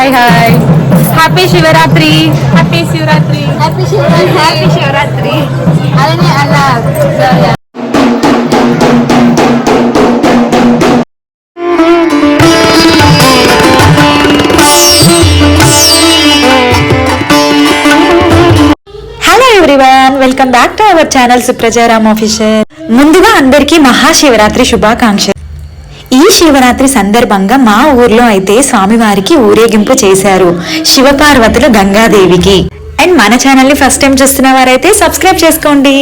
hi hi happy Shivaratri happy Shivaratri happy Shivaratri happy Shivaratri అలానే అలా hello everyone welcome back to our channel Suprajaram official ముందుగా అందరికీ మహాశివరాత్రి శుభాకాంక్షలు ఈ శివరాత్రి సందర్భంగా మా ఊర్లో అయితే స్వామివారికి ఊరేగింపు చేశారు. శివపార్వతులు గంగాదేవికి. అండ్ మన ఛానల్ని ఫస్ట్ టైం చూస్తున్న వారైతే సబ్స్క్రైబ్ చేసుకోండి.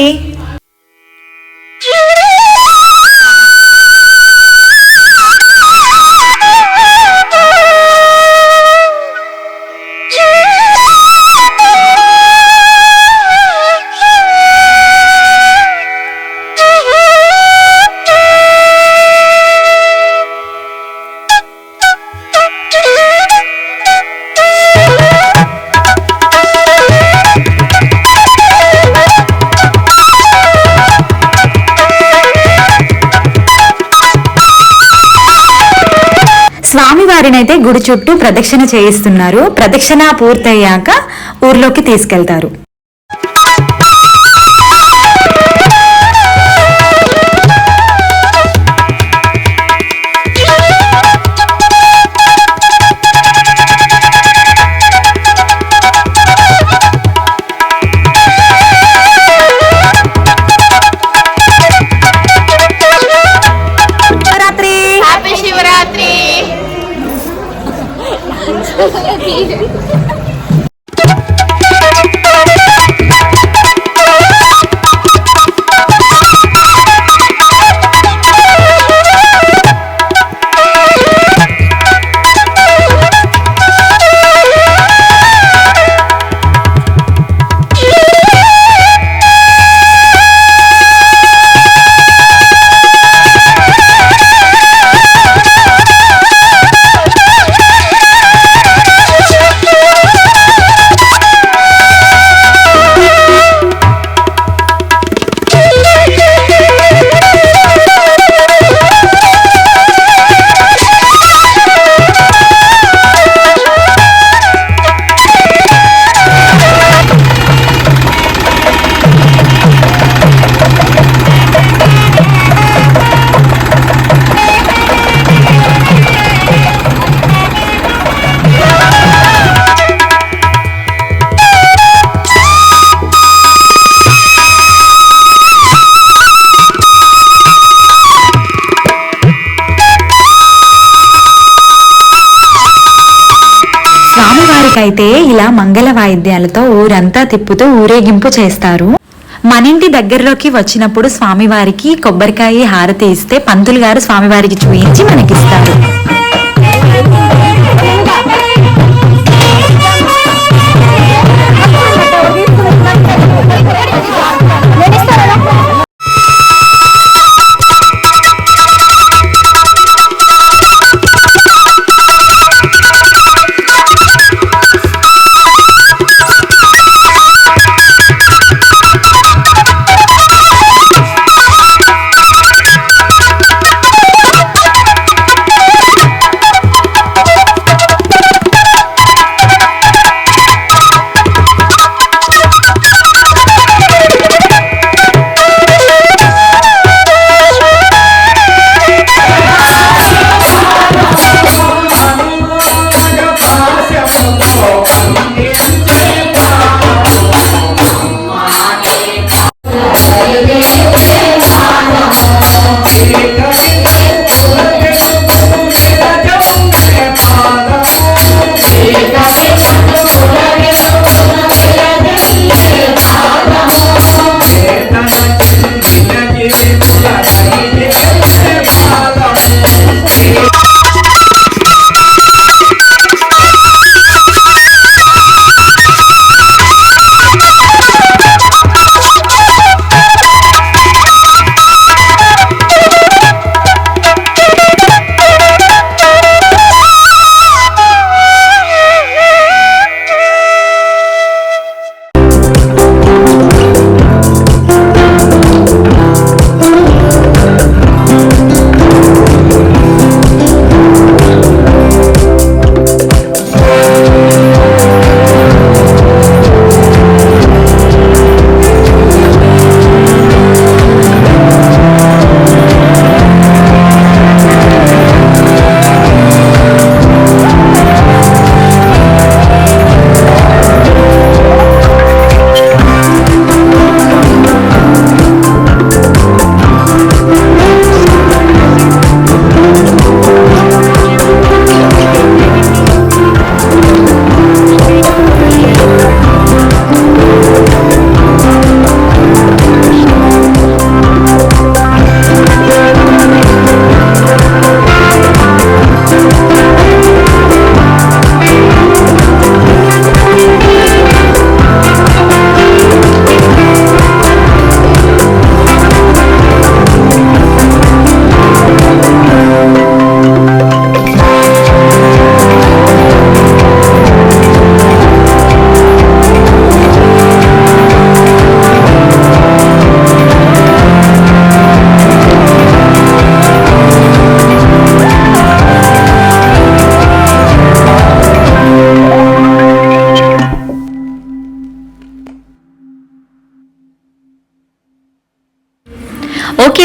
అయితే గుడి చుట్టూ ప్రదక్షిణ చేయిస్తున్నారు. ప్రదక్షిణ పూర్తయ్యాక ఊర్లోకి తీసుకెళ్తారు. స్వామివారికైతే ఇలా మంగళ వాయిద్యాలతో ఊరంతా తిప్పుతూ ఊరేగింపు చేస్తారు. మన ఇంటి దగ్గరలోకి వచ్చినప్పుడు స్వామివారికి కొబ్బరికాయ హారతి ఇస్తే పంతులు గారు స్వామివారికి చూయించి మనకిస్తారు.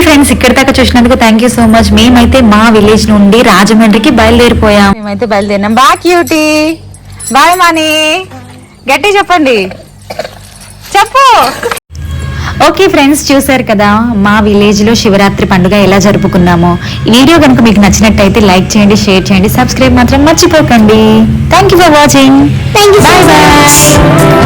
ఫ్రెండ్స్ ఇక్కడ దాకా చూసినందుకు థ్యాంక్ యూ సో మచ్ మేమైతే మా విలేజ్ నుండి రాజమండ్రికి బయలుదేరిపోయాం. మేమైతే బయలుదేరినాం. బా క్యూటీ బాయ్ మాని గట్టి చెప్పండి. చెప్పు. ఓకే ఫ్రెండ్స్ చూసారు కదా మా విలేజ్లో శివరాత్రి పండుగ ఎలా జరుపుకున్నామో. ఈ వీడియో కనుక మీకు నచ్చినట్టయితే లైక్ చేయండి షేర్ చేయండి సబ్స్క్రైబ్ మాత్రం మర్చిపోకండి. Thank you for watching bye bye